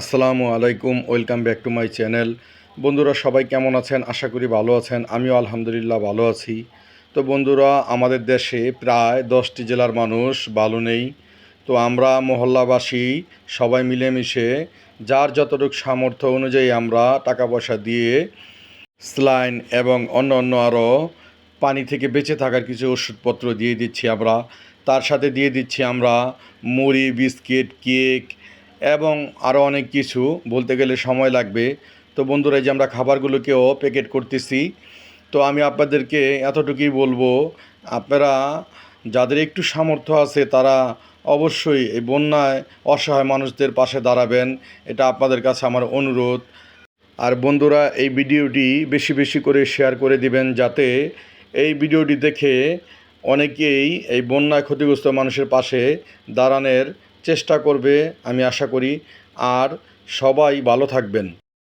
আসসালামু আলাইকুম, welcome back to my channel. বন্ধুরা, সবাই কেমন আছেন? আশা করি ভালো আছেন। আমিও আলহামদুলিল্লাহ ভালো আছি। তো বন্ধুরা, আমাদের দেশে প্রায় দশটি জেলার মানুষ ভালো নেই। তো আমরা মহল্লাবাসী সবাই মিলেমিশে যার যতটুকু সামর্থ্য অনুযায়ী আমরা টাকা পয়সা দিয়ে স্লাইন এবং অন্য অন্য আরও পানি থেকে বেঁচে থাকার কিছু ওষুধপত্র দিয়ে দিচ্ছি আমরা। তার সাথে দিয়ে দিচ্ছি আমরা মুড়ি, বিস্কিট, কেক এবং আরও অনেক কিছু বলতে গেলে সময় লাগবে। তো বন্ধুরা যে আমরা খাবারগুলোকেও প্যাকেট করতেছি। তো আমি আপনাদেরকে এতটুকুই বলব, আপনারা যাদের একটু সামর্থ্য আছে, তারা অবশ্যই এই বন্যায় অসহায় মানুষদের পাশে দাঁড়াবেন। এটা আপনাদের কাছে আমার অনুরোধ। আর বন্ধুরা, এই ভিডিওটি বেশি বেশি করে শেয়ার করে দিবেন যাতে এই ভিডিওটি দেখে অনেকেই এই বন্যায় ক্ষতিগ্রস্ত মানুষের পাশে দাঁড়ানোর চেষ্টা করবে আমি আশা করি। আর সবাই ভালো থাকবেন।